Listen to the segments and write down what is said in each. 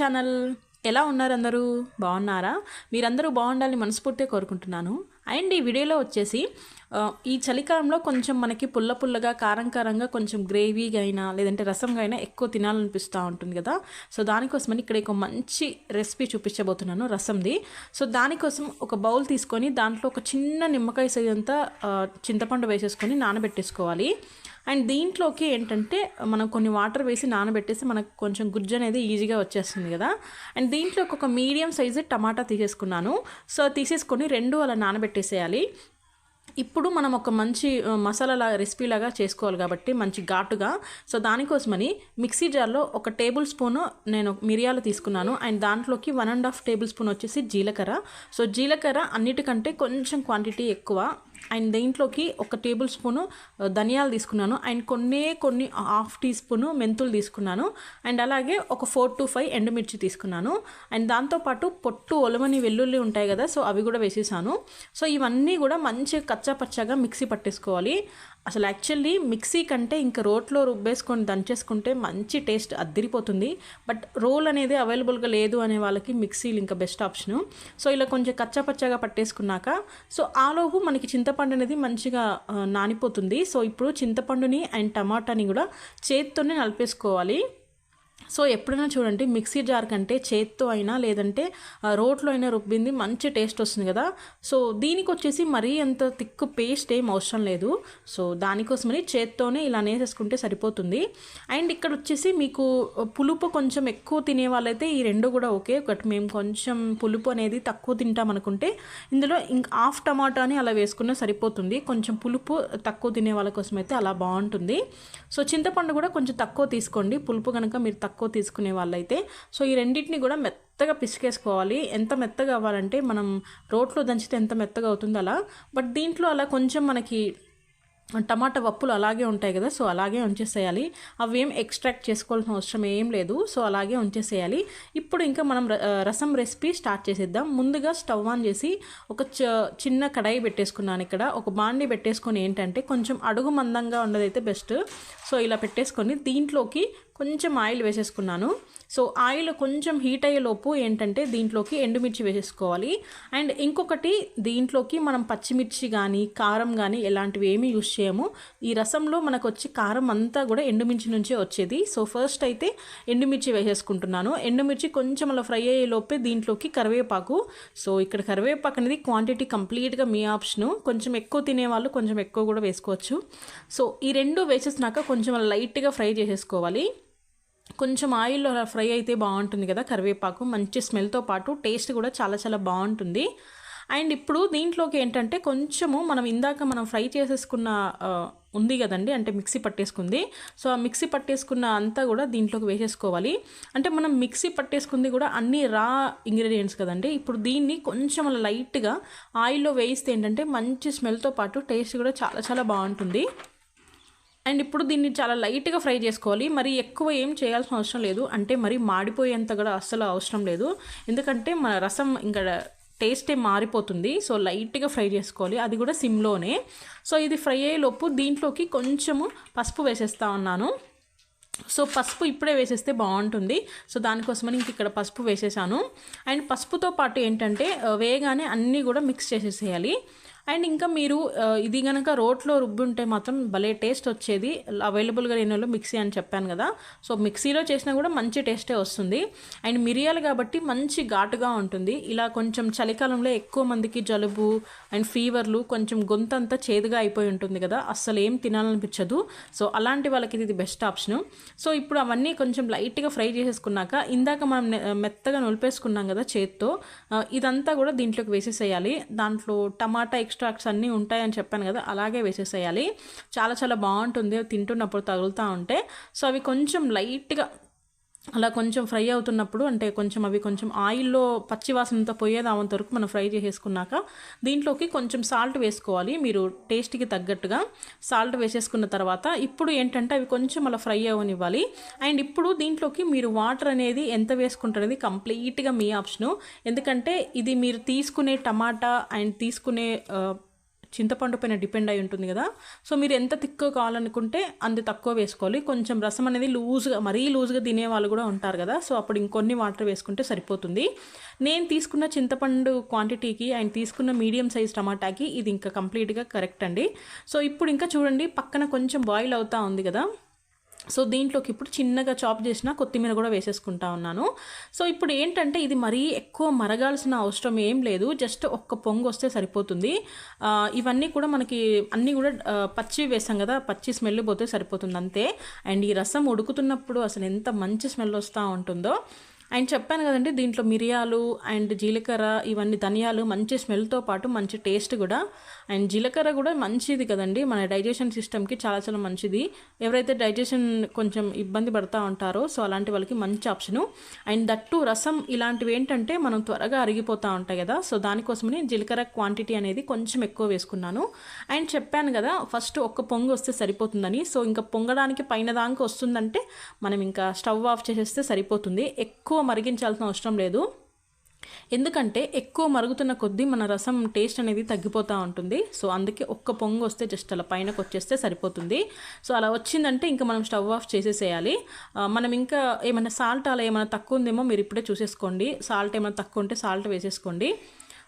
Channel ఎలా ఉన్నారు అందరూ? బాగున్నారా? మీరందరూ బాగుండాలని మనస్ఫూర్తిగా కోరుకుంటున్నాను. అండ్ ఈ వీడియోలో వచ్చేసి ఈ చలికాలంలో కొంచెం మనకి పుల్ల పుల్లగా కారం కారంగా కొంచెం గ్రేవీగా అయినా లేదంటే రసంగా అయినా ఎక్కువ తినాలనిపిస్తూ ఉంటుంది కదా? సో దానికోసమని ఇక్కడ ఒక మంచి రెసిపీ చూపించబోతున్నాను రసంది. సో దానికోసం ఒక బౌల్ తీసుకొని దాంట్లో ఒక చిన్న నిమ్మకాయ సైజ్ అంతా చింతపండు వేసేసుకొని నానబెట్టేసుకోవాలి. అండ్ దీంట్లోకి ఏంటంటే మనం కొన్ని వాటర్ వేసి నానబెట్టేసి మనకు కొంచెం గుజ్జు అనేది ఈజీగా వచ్చేస్తుంది కదా. అండ్ దీంట్లోకి ఒక మీడియం సైజు టమాటా తీసేసుకున్నాను. సో తీసేసుకొని రెండు అలా నానబెట్టేసేయాలి. ఇప్పుడు మనం ఒక మంచి మసాలా రెసిపీలాగా రెసిపీ లాగా చేసుకోవాలి కాబట్టి మంచి ఘాటుగా. సో దానికోసమని మిక్సీ జార్లో ఒక టేబుల్ స్పూన్ నేను మిరియాలు తీసుకున్నాను. అండ్ దాంట్లోకి one and half tablespoon వచ్చేసి జీలకర్ర. సో జీలకర్ర అన్నిటికంటే కొంచెం క్వాంటిటీ ఎక్కువ. అండ్ దీంట్లోకి ఒక టేబుల్ స్పూను ధనియాలు తీసుకున్నాను. అండ్ కొన్ని కొన్ని హాఫ్ టీ స్పూను మెంతులు తీసుకున్నాను. అండ్ అలాగే ఒక ఫోర్ టు ఫైవ్ ఎండుమిర్చి తీసుకున్నాను. అండ్ దాంతోపాటు పొట్టు ఒలమని వెల్లుల్లి ఉంటాయి కదా సో అవి కూడా వేసేసాను. సో ఇవన్నీ కూడా మంచిగా కచ్చాపచ్చగా మిక్సీ పట్టేసుకోవాలి. అసలు యాక్చువల్లీ మిక్సీ కంటే ఇంకా రోట్లో రుబ్బేసుకొని దంచేసుకుంటే మంచి టేస్ట్ అద్దిరిపోతుంది. బట్ రోల్ అనేది అవైలబుల్గా లేదు అనే వాళ్ళకి మిక్సీలు ఇంకా బెస్ట్ ఆప్షను సో ఇలా కొంచెం కచ్చాపచ్చాగా పట్టేసుకున్నాక సో ఆలోపు మనకి చింతపండు అనేది మంచిగా నానిపోతుంది. సో ఇప్పుడు చింతపండుని అండ్ టమాటాని కూడా చేత్తోనే నలిపేసుకోవాలి. సో ఎప్పుడైనా చూడండి మిక్సీ జార్ కంటే చేత్తో అయినా లేదంటే రోట్లో అయినా రుబ్బింది మంచి టేస్ట్ వస్తుంది కదా. సో దీనికి వచ్చేసి మరీ అంత తిక్కు పేస్ట్ ఏం అవసరం లేదు. సో దానికోసమని చేత్తోనే ఇలా నేసేసుకుంటే సరిపోతుంది. అండ్ ఇక్కడ వచ్చేసి మీకు పులుపు కొంచెం ఎక్కువ తినే వాళ్ళైతే ఈ రెండు కూడా ఓకే. ఒకటి మేము కొంచెం పులుపు అనేది తక్కువ తింటాం అనుకుంటే ఇందులో ఇంక హాఫ్ టమాటాని అలా వేసుకున్నా సరిపోతుంది. కొంచెం పులుపు తక్కువ తినే వాళ్ళ కోసం అయితే అలా బాగుంటుంది. సో చింతపండు కూడా కొంచెం తక్కువ తీసుకోండి. పులుపు కనుక మీరు తక్కువ తక్కువ తీసుకునే వాళ్ళైతే సో ఈ రెండింటిని కూడా మెత్తగా పిసికేసుకోవాలి. ఎంత మెత్తగా అవ్వాలంటే మనం రోట్లో దంచితే ఎంత మెత్తగా అవుతుందో అలా. బట్ దీంట్లో అలా కొంచెం మనకి టమాటా పప్పులు అలాగే ఉంటాయి కదా సో అలాగే ఉంచేసేయాలి. అవి ఏం ఎక్స్ట్రాక్ట్ చేసుకోవాల్సిన అవసరం ఏం లేదు సో అలాగే ఉంచేసేయాలి. ఇప్పుడు ఇంకా మనం రసం రెసిపీ స్టార్ట్ చేసేద్దాం. ముందుగా స్టవ్ ఆన్ చేసి ఒక చ- చిన్న కడాయి పెట్టేసుకున్నాను ఇక్కడ. ఒక బాండి పెట్టేసుకొని ఏంటంటే కొంచెం అడుగు మందంగా ఉండదైతే బెస్ట్. సో ఇలా పెట్టేసుకొని దీంట్లోకి కొంచెం ఆయిల్ వేసేసుకున్నాను. సో ఆయిల్ కొంచెం హీట్ అయ్యేలోపు ఏంటంటే దీంట్లోకి ఎండుమిర్చి వేసేసుకోవాలి. అండ్ ఇంకొకటి దీంట్లోకి మనం పచ్చిమిర్చి కానీ కారం కానీ ఎలాంటివి ఏమీ యూజ్ చేయము. ఈ రసంలో మనకు వచ్చి కారం అంతా కూడా ఎండుమిర్చి నుంచే వచ్చేది. సో ఫస్ట్ అయితే ఎండుమిర్చి వేసేసుకుంటున్నాను. ఎండుమిర్చి కొంచెం అలా ఫ్రై అయ్యేలోపే దీంట్లోకి కరివేపాకు. సో ఇక్కడ కరివేపాకు అనేది క్వాంటిటీ కంప్లీట్గా మీ ఆప్షను. కొంచెం ఎక్కువ తినేవాళ్ళు కొంచెం ఎక్కువ కూడా వేసుకోవచ్చు. సో ఈ రెండు వేసేసినాక కొంచెం అలా లైట్గా ఫ్రై చేసేసుకోవాలి. కొంచెం ఆయిల్లో అలా ఫ్రై అయితే బాగుంటుంది కదా కరివేపాకు. మంచి స్మెల్తో పాటు టేస్ట్ కూడా చాలా చాలా బాగుంటుంది. అండ్ ఇప్పుడు దీంట్లోకి ఏంటంటే కొంచెము మనం ఇందాక మనం ఫ్రై చేసేసుకున్న ఉంది కదండి అంటే మిక్సీ పట్టేసుకుంది. సో ఆ మిక్సీ పట్టేసుకున్న అంతా కూడా దీంట్లోకి వేసేసుకోవాలి. అంటే మనం మిక్సీ పట్టేసుకుంది కూడా అన్ని రా ఇంగ్రీడియంట్స్ కదండి. ఇప్పుడు దీన్ని కొంచెం అలా లైట్గా ఆయిల్లో వేయిస్తే ఏంటంటే మంచి స్మెల్తో పాటు టేస్ట్ కూడా చాలా చాలా బాగుంటుంది. అండ్ ఇప్పుడు దీన్ని చాలా లైట్గా ఫ్రై చేసుకోవాలి. మరి ఎక్కువ ఏం చేయాల్సిన అవసరం లేదు. అంటే మరి మాడిపోయేంత కూడా అస్సలు అవసరం లేదు. ఎందుకంటే మన రసం ఇంకా టేస్టే మారిపోతుంది. సో లైట్గా ఫ్రై చేసుకోవాలి. అది కూడా సిమ్లోనే. సో ఇది ఫ్రై అయ్యేలోపు దీంట్లోకి కొంచెము పసుపు వేసేస్తా ఉన్నాను. సో పసుపు ఇప్పుడే వేసేస్తే బాగుంటుంది. సో దానికోసమని ఇంక ఇక్కడ పసుపు వేసేసాను. అండ్ పసుపుతో పాటు ఏంటంటే వేగానే అన్నీ కూడా మిక్స్ చేసేసేయాలి. అండ్ ఇంకా మీరు ఇది కనుక రోట్లో రుబ్బి ఉంటే మాత్రం భలే టేస్ట్ వచ్చేది. అవైలబుల్గా లేని మిక్సీ అని చెప్పాను కదా. సో మిక్సీలో చేసినా కూడా మంచి టేస్టే వస్తుంది. అండ్ మిరియాలు కాబట్టి మంచి ఘాటుగా ఉంటుంది. ఇలా కొంచెం చలికాలంలో ఎక్కువ మందికి జలుబు అండ్ ఫీవర్లు కొంచెం గొంతంతా చేదుగా అయిపోయి ఉంటుంది కదా. అస్సలు ఏం తినాలనిపించదు. సో అలాంటి వాళ్ళకి ఇది బెస్ట్ ఆప్షను. సో ఇప్పుడు అవన్నీ కొంచెం లైట్గా ఫ్రై చేసేసుకున్నాక ఇందాక మనం మెత్తగా నొలిపేసుకున్నాం కదా చేత్తో ఇదంతా కూడా దీంట్లోకి వేసేసేయాలి. దాంట్లో టమాటా ఎక్స్ట్రాక్ట్స్ అన్నీ ఉంటాయని చెప్పాను కదా అలాగే వేసేసేయాలి. చాలా చాలా బాగుంటుంది తింటున్నప్పుడు తగులుతూ ఉంటే. సో అవి కొంచెం లైట్గా అలా కొంచెం ఫ్రై అవుతున్నప్పుడు అంటే కొంచెం అవి కొంచెం ఆయిల్లో పచ్చి వాసనంతా పోయేదామంత వరకు మనం ఫ్రై చేసేసుకున్నాక దీంట్లోకి కొంచెం సాల్ట్ వేసుకోవాలి. మీరు టేస్ట్కి తగ్గట్టుగా సాల్ట్ వేసేసుకున్న తర్వాత ఇప్పుడు ఏంటంటే అవి కొంచెం అలా ఫ్రై అవ్వనివ్వాలి అండ్ ఇప్పుడు దీంట్లోకి మీరు వాటర్ అనేది ఎంత వేసుకుంటారనేది కంప్లీట్గా మీ ఆప్షను. ఎందుకంటే ఇది మీరు తీసుకునే టమాటా అండ్ తీసుకునే చింతపండు పైన డిపెండ్ అయి ఉంటుంది కదా. సో మీరు ఎంత తిక్కువ కావాలనుకుంటే అంత తక్కువ వేసుకోవాలి. కొంచెం రసం అనేది లూజ్గా మరీ లూజ్గా తినే వాళ్ళు కూడా ఉంటారు కదా. సో అప్పుడు ఇంకొన్ని వాటర్ వేసుకుంటే సరిపోతుంది. నేను తీసుకున్న చింతపండు క్వాంటిటీకి అండ్ తీసుకున్న మీడియం సైజ్ టమాటాకి ఇది ఇంకా కంప్లీట్గా కరెక్ట్ అండి. సో ఇప్పుడు ఇంకా చూడండి పక్కన కొంచెం బాయిల్ అవుతా ఉంది కదా. సో దీంట్లోకి ఇప్పుడు చిన్నగా చాప్ చేసిన కొత్తిమీర కూడా వేసేసుకుంటా ఉన్నాను. సో ఇప్పుడు ఏంటంటే ఇది మరీ ఎక్కువ మరగాల్సిన అవసరం ఏం లేదు. జస్ట్ ఒక్క పొంగు వస్తే సరిపోతుంది. ఇవన్నీ కూడా మనకి అన్నీ కూడా పచ్చి వేసాం కదా పచ్చి స్మెల్ పోతే సరిపోతుంది అంతే. అండ్ ఈ రసం ఉడుకుతున్నప్పుడు అసలు ఎంత మంచి స్మెల్ వస్తూ ఉంటుందో. అండ్ చెప్పాను కదండి దీంట్లో మిరియాలు అండ్ జీలకర్ర ఇవన్నీ ధనియాలు మంచి స్మెల్తో పాటు మంచి టేస్ట్ కూడా. అండ్ జీలకర్ర కూడా మంచిది కదండి. మన డైజెషన్ సిస్టమ్కి చాలా చాలా మంచిది. ఎవరైతే డైజెషన్ కొంచెం ఇబ్బంది పడతా ఉంటారో సో అలాంటి వాళ్ళకి మంచి ఆప్షను అండ్ దట్టు రసం ఇలాంటివి ఏంటంటే మనం త్వరగా అరిగిపోతూ ఉంటాయి కదా. సో దానికోసమని జీలకర్ర క్వాంటిటీ అనేది కొంచెం ఎక్కువ వేసుకున్నాను. అండ్ చెప్పాను కదా ఫస్ట్ ఒక్క పొంగు వస్తే సరిపోతుందని. సో ఇంకా పొంగడానికి పైన దాకా వస్తుందంటే మనం ఇంకా స్టవ్ ఆఫ్ చేసేస్తే సరిపోతుంది. ఎక్కువ మరిగించాల్సిన అవసరం లేదు. ఎందుకంటే ఎక్కువ మరుగుతున్న కొద్దీ మన రసం టేస్ట్ అనేది తగ్గిపోతూ ఉంటుంది. సో అందుకే ఒక్క పొంగు వస్తే జస్ట్ అలా పైనకు వచ్చేస్తే సరిపోతుంది. సో అలా వచ్చిందంటే ఇంకా మనం స్టవ్ ఆఫ్ చేసేసేయాలి. మనం ఇంకా ఏమైనా సాల్ట్ అలా ఏమైనా తక్కువ ఉందేమో మీరు ఇప్పుడే చూసేసుకోండి. సాల్ట్ ఏమైనా తక్కువ ఉంటే సాల్ట్ వేసేసుకోండి.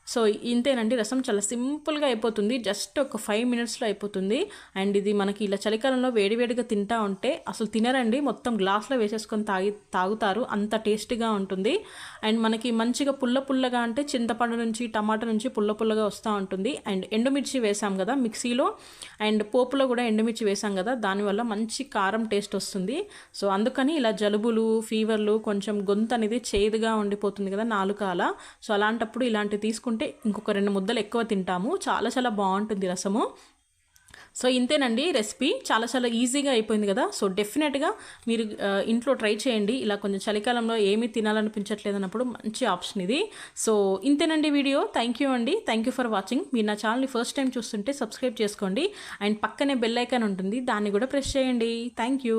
సో ఇంతేనండి రసం చాలా సింపుల్గా అయిపోతుంది జస్ట్ ఒక ఫైవ్ మినిట్స్లో అయిపోతుంది. అండ్ ఇది మనకి ఇలా చలికాలంలో వేడివేడిగా తింటా ఉంటే అసలు తినరండి మొత్తం గ్లాస్లో వేసేసుకొని తాగి తాగుతారు అంత టేస్టీగా ఉంటుంది. అండ్ మనకి మంచిగా పుల్ల పుల్లగా అంటే చింతపండు నుంచి టమాటా నుంచి పుల్ల పుల్లగా వస్తూ ఉంటుంది. అండ్ ఎండుమిర్చి వేసాం కదా మిక్సీలో అండ్ పోపులో కూడా ఎండుమిర్చి వేసాం కదా దానివల్ల మంచి కారం టేస్ట్ వస్తుంది. సో అందుకని ఇలా జలుబులు ఫీవర్లు కొంచెం గొంతు అనేది చేదుగా ఉండిపోతుంది కదా నాలుకాల సో అలాంటప్పుడు ఇలాంటివి తీసుకుంటే ఇంకొక రెండు ముద్దలు ఎక్కువ తింటాము. చాలా చాలా బాగుంటుంది రసము. సో ఇంతేనండి రెసిపీ. చాలా చాలా ఈజీగా అయిపోయింది కదా. సో డెఫినెట్గా మీరు ఇంట్లో ట్రై చేయండి. ఇలా కొంచెం చలికాలంలో ఏమీ తినాలనిపించట్లేదు అన్నప్పుడు మంచి ఆప్షన్ ఇది. సో ఇంతేనండి వీడియో. థ్యాంక్ యూ అండి. థ్యాంక్ యూ ఫర్ వాచింగ్ మీరు నా ఛానల్ని ఫస్ట్ టైం చూస్తుంటే సబ్స్క్రైబ్ చేసుకోండి. అండ్ పక్కనే బెల్ ఐకాన్ ఉంటుంది. దాన్ని కూడా ప్రెస్ చేయండి. Thank you